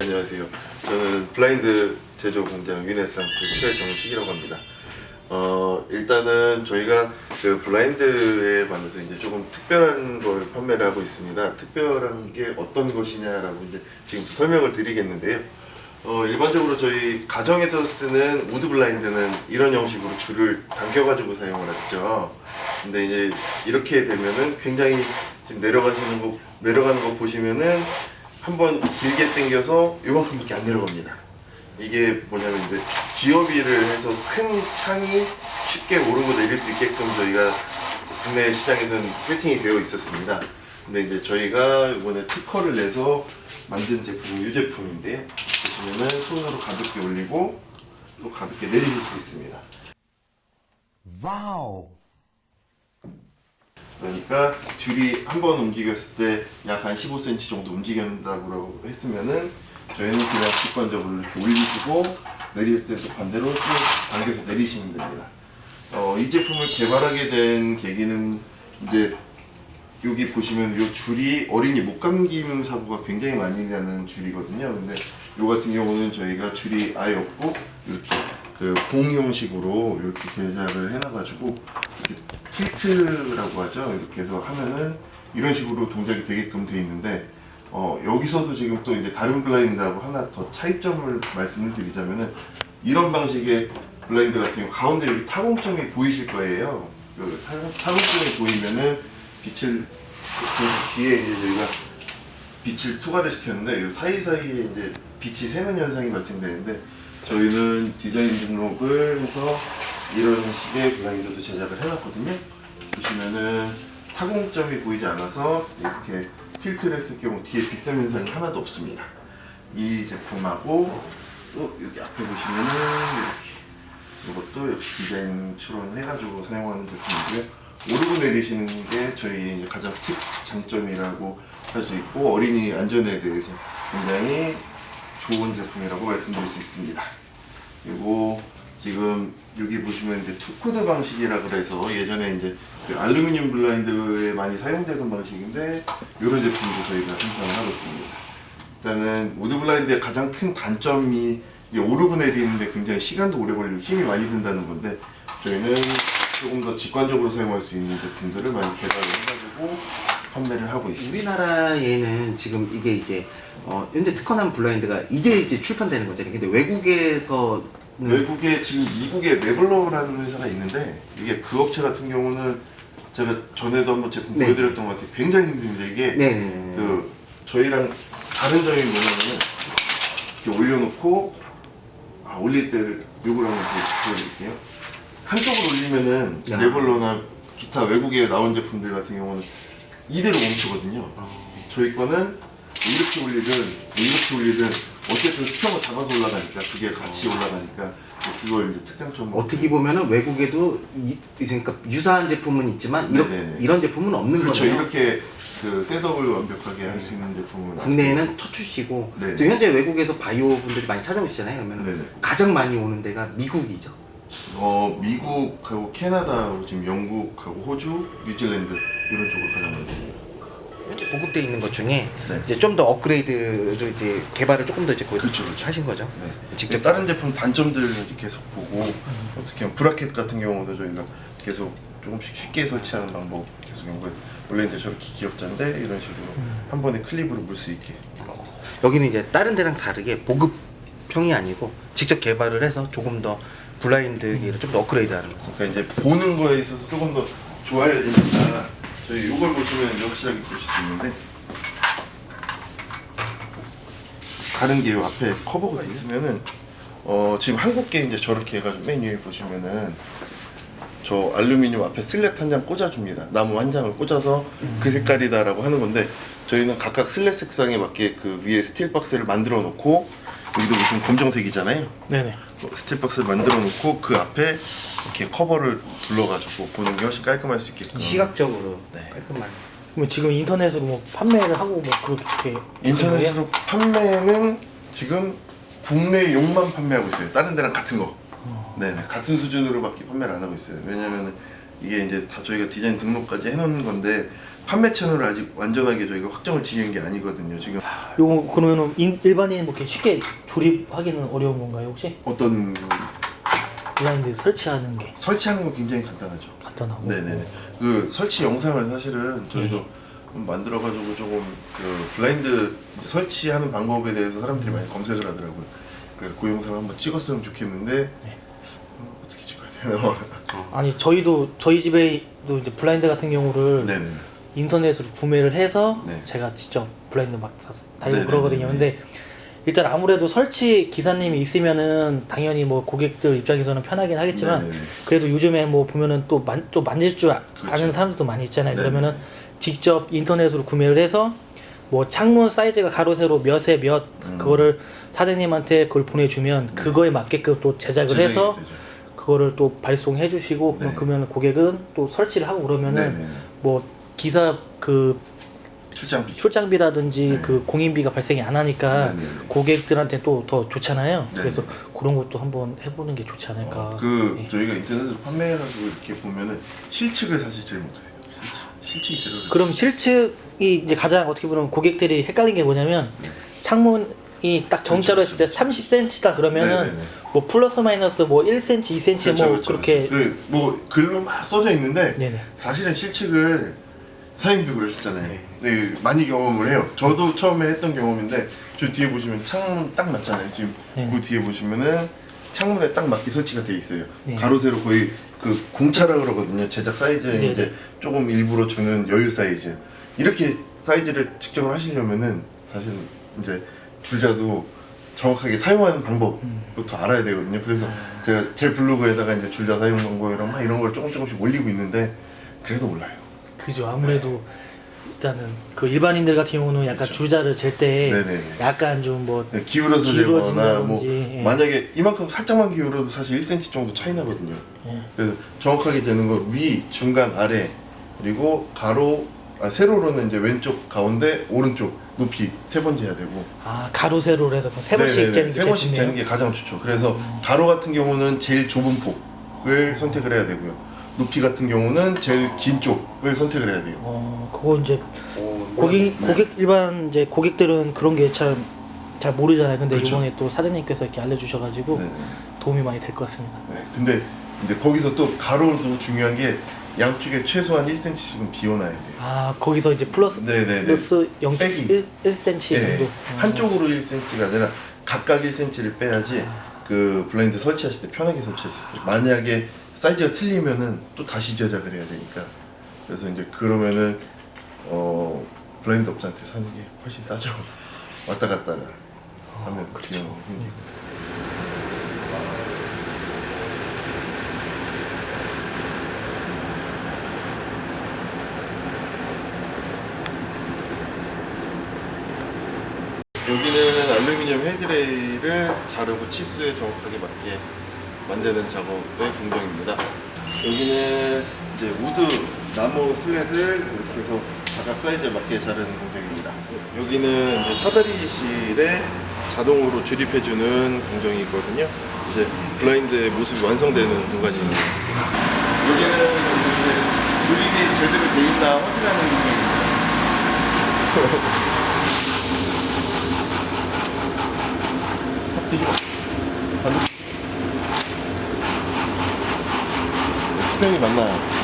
안녕하세요. 저는 블라인드 제조 공장 위네상스 최정식이라고 합니다. 어, 일단은 저희가 그 블라인드에 관해서 이제 조금 특별한 걸 판매를 하고 있습니다. 특별한 게 어떤 것이냐라고 이제 지금 설명을 드리겠는데요. 어, 일반적으로 저희 가정에서 쓰는 우드 블라인드는 이런 형식으로 줄을 당겨가지고 사용을 하죠. 근데 이제 이렇게 되면은 굉장히 지금 내려가시는 거 내려가는 거 보시면은 한번 길게 당겨서 요만큼밖에 안 내려갑니다. 이게 뭐냐면 이제 기어비를 해서 큰 창이 쉽게 오르고 내릴 수 있게끔 저희가 국내 시장에서는 세팅이 되어 있었습니다. 근데 이제 저희가 이번에 특허를 내서 만든 제품이 이 제품인데요. 보시면은 손으로 가볍게 올리고 또 가볍게 내리실 수 있습니다. 와우. 그러니까 줄이 한 번 움직였을 때 약 한 15cm 정도 움직인다고 했으면은 저희는 그냥 직관적으로 이렇게 올리시고 내릴 때도 반대로 쭉 당겨서 내리시면 됩니다. 어, 이 제품을 개발하게 된 계기는 이제 여기 보시면 이 줄이 어린이 목감김 사고가 굉장히 많이 나는 줄이거든요. 근데 이 같은 경우는 저희가 줄이 아예 없고 이렇게 그봉 형식으로 이렇게 제작을 해놔가지고 이렇게 틸트라고 하죠. 이렇게 해서 하면은 이런 식으로 동작이 되게끔 돼 있는데 어, 여기서도 지금 또 이제 다른 블라인드하고 하나 더 차이점을 말씀을 드리자면은 이런 방식의 블라인드 같은 경우 가운데 여기 타공점이 보이실 거예요. 그 타공, 타공점이 보이면은 빛을 그 뒤에 이제 저희가 빛을 투과를 시켰는데 이 사이사이에 이제 빛이 새는 현상이 발생되는데 저희는 디자인 등록을 해서 이런 식의 블라인드도 제작을 해놨거든요. 보시면은 타공점이 보이지 않아서 이렇게 틸트를 했을 경우 뒤에 빛샘 현상이 하나도 없습니다. 이 제품하고 또 여기 앞에 보시면은 이렇게 이것도 역시 디자인 추론해가지고 사용하는 제품이고요. 오르고 내리시는 게 저희 가장 팁 장점이라고 할 수 있고 어린이 안전에 대해서 굉장히 좋은 제품이라고 말씀드릴 수 있습니다. 그리고 지금 여기 보시면 이제 투코드 방식이라 그래서 예전에 이제 그 알루미늄 블라인드에 많이 사용되던 방식인데 이런 제품도 저희가 생산을 하고 있습니다. 일단은 우드 블라인드의 가장 큰 단점이 오르고 내리는데 굉장히 시간도 오래 걸리고 힘이 많이 든다는 건데 저희는 조금 더 직관적으로 사용할 수 있는 제품들을 많이 개발을 해가지고 판매를 하고 있습니다. 우리나라에는 지금 이게 이제 어, 현재 특허난 블라인드가 이제 이제 출판되는 거잖아요. 근데 외국에서는 외국에 지금 미국에 네블러라는 회사가 있는데 이게 그 업체 같은 경우는 제가 전에도 한번 제품 네. 보여드렸던 것 같아요. 굉장히 힘듭니다. 이게 네네네. 그 저희랑 다른 점이 뭐냐면은 이렇게 올려놓고 아 올릴 때를 요걸 한번 보- 보여드릴게요. 한쪽으로 올리면은 야. 네블러나 기타 외국에 나온 제품들 같은 경우는 이대로 멈추거든요. 저희 거는 이렇게 올리든 이렇게 올리든 어쨌든 스평을 잡아서 올라가니까 그게 같이 올라가니까 그걸 이제 특장점 어떻게 보면은 외국에도 이, 그러니까 유사한 제품은 있지만 이런, 네네네. 이런 제품은 없는 그렇죠 거네요. 이렇게 그 셋업을 완벽하게 할 수 있는 제품은 국내에는 첫 출시고 네네. 지금 현재 외국에서 바이오 분들이 많이 찾아오시잖아요. 그러면 네네. 가장 많이 오는 데가 미국이죠. 어 미국하고 캐나다하고 지금 영국하고 호주, 뉴질랜드 이런 쪽으로 가장 많습니다. 보급돼 있는 것 중에 네. 이제 좀 더 업그레이드를 이제 개발을 조금 더 이제 거의 그렇죠, 그렇죠. 하신 거죠. 네. 직접 다른 제품 단점들을 계속 보고 어떻게 하면 브라켓 같은 경우도 저희가 계속 조금씩 쉽게 설치하는 방법 계속 연구해. 원래 이제 저렇게 기역자인데 이런 식으로 한 번에 클립으로 물 수 있게. 여기는 이제 다른 데랑 다르게 보급형이 아니고 직접 개발을 해서 조금 더 블라인드 기를 좀 더 업그레이드하는 거죠. 그러니까 이제 보는 거에 있어서 조금 더 좋아야 되니까 저희 이걸 보시면 이제 확실하게 보실 수 있는데 다른 게 요 앞에 커버가 있으면은 어 지금 한국계 이제 저렇게 해가지고 맨 위에 보시면은 저 알루미늄 앞에 슬랫 한 장 꽂아줍니다. 나무 한 장을 꽂아서 그 색깔이다라고 하는 건데 저희는 각각 슬랫 색상에 맞게 그 위에 스틸 박스를 만들어 놓고 여기도 무슨 검정색이잖아요. 네네. 어, 스틸 박스를 만들어 놓고 그 앞에 이렇게 커버를 둘러가지고 보는 게 훨씬 깔끔할 수 있게끔 시각적으로 네. 깔끔한. 그러면 지금 인터넷으로 뭐 판매를 하고 뭐 그렇게 인터넷으로 판매는 지금 국내 용만 판매하고 있어요. 다른 데랑 같은 거. 네네 같은 수준으로밖에 판매를 안 하고 있어요. 왜냐면 이게 이제 다 저희가 디자인 등록까지 해놓은 건데 판매 채널을 아직 완전하게 저희가 확정을 지은 게 아니거든요. 지금 요거 그러면은 인- 일반인 뭐 이렇게 쉽게 조립하기는 어려운 건가요 혹시? 어떤 블라인드 설치하는 게 설치하는 건 굉장히 간단하죠. 간단하고. 네네네. 그 설치 영상을 사실은 저희도 네. 좀 만들어가지고 조금 그 블라인드 이제 설치하는 방법에 대해서 사람들이 많이 검색을 하더라고요. 그래서 그 영상을 한번 찍었으면 좋겠는데 네. 어, 어떻게 찍어야 되나? 아니 저희도 저희 집에도 이제 블라인드 같은 경우를 네네. 인터넷으로 구매를 해서 네. 제가 직접 블라인드 막 다- 달고 네네네네. 그러거든요. 근데 일단 아무래도 설치 기사님이 있으면은 당연히 뭐 고객들 입장에서는 편하긴 하겠지만 네네네. 그래도 요즘에 뭐 보면은 또, 만, 또 만질 줄 아- 그렇죠. 아는 사람들도 많이 있잖아요. 네네. 그러면은 직접 인터넷으로 구매를 해서 뭐 창문 사이즈가 가로 세로 몇에 몇 음. 그거를 사장님한테 그걸 보내주면 그거에 맞게끔 또 제작을 제작이 해서 되죠. 그거를 또 발송해 주시고 네. 그러면 고객은 또 설치를 하고 그러면은 네네네. 뭐 기사 그 출장비. 출장비라든지 네. 그 공인비가 발생이 안 하니까 네네네. 고객들한테 또 더 좋잖아요. 네네. 그래서 그런 것도 한번 해보는 게 좋지 않을까. 어, 그 예. 저희가 인터넷으로 판매해가지고 이렇게 보면은 실측을 사실 제일 못해요. 실측, 실측이 제일. 그럼 실측이 이제 가장 어떻게 보면 고객들이 헷갈린 게 뭐냐면 네. 창문이 딱 정자로 했을 때 30cm다 그러면은 네네네. 뭐 플러스 마이너스 뭐 1cm, 2cm 뭐 그렇게 그렇죠, 그, 뭐 글로 막 써져 있는데 네네. 사실은 실측을 사장님도 그러셨잖아요. 네, 많이 경험을 해요. 저도 처음에 했던 경험인데 저 뒤에 보시면 창문 딱 맞잖아요. 지금 네. 그 뒤에 보시면은 창문에 딱 맞게 설치가 돼 있어요. 네. 가로 세로 거의 그 공차라 그러거든요. 제작 사이즈에. 이제 조금 일부러 주는 여유 사이즈. 이렇게 사이즈를 측정을 하시려면은 사실 이제 줄자도 정확하게 사용하는 방법부터 알아야 되거든요. 그래서 제가 제 블로그에다가 이제 줄자 사용 방법 이런 막 이런 걸 조금 조금씩 올리고 있는데 그래도 몰라요. 그죠. 아무래도 일단은 그 일반인들 같은 경우는 약간 그렇죠. 줄자를 잴 때 네네네. 약간 좀뭐 네, 기울어서 재거나 뭐 기울어진다든지, 예. 만약에 이만큼 살짝만 기울어도 사실 1cm 정도 차이 나거든요. 예. 그래서 정확하게 되는 건 위, 중간, 아래 그리고 가로, 아, 세로로는 이제 왼쪽, 가운데, 오른쪽 높이 세번 재야 되고 아 가로 세로로 해서 그럼 세 번씩 네네네, 재는 게 세 번씩. 재는 게 가장 좋죠. 그래서 가로 같은 경우는 제일 좁은 폭을 선택을 해야 되고요. 높이 같은 경우는 제일 긴 쪽을 선택을 해야 돼요. 어 그거 이제 네. 고객 고객 일반 이제 고객들은 그런 게 참 잘 모르잖아요. 근데 그쵸. 이번에 또 사장님께서 이렇게 알려주셔가지고 네네. 도움이 많이 될 것 같습니다. 네, 근데 이제 거기서 또 가로도 중요한 게 양쪽에 최소한 1cm씩은 비워놔야 돼요. 아 거기서 이제 플러스 네네네. 플러스 빼기. 0.1cm 네, 정도. 어. 한쪽으로 1cm가 아니라 각각 1cm를 빼야지 그 블라인드 설치하실 때 편하게 설치할 수 있어요. 만약에 사이즈가 틀리면은 또 다시 제작을 해야 되니까 그래서 이제 그러면은 어 블라인드 업자한테 사는 게 훨씬 싸죠. 왔다 갔다 하면 비용이 생기고. 여기는 알루미늄 헤드레일을 자르고 치수에 정확하게 맞게 만드는 작업의 공정입니다. 여기는 이제 우드 나무 슬랫을 이렇게 해서 각각 사이즈에 맞게 자르는 공정입니다. 여기는 이제 사다리실에 자동으로 조립해주는 공정이 있거든요. 이제 블라인드의 모습이 완성되는 공간입니다. 여기는 조립이 제대로 돼 있나 확인하는 공정입니다. 뒤집어. 반대. 수평이 맞나요?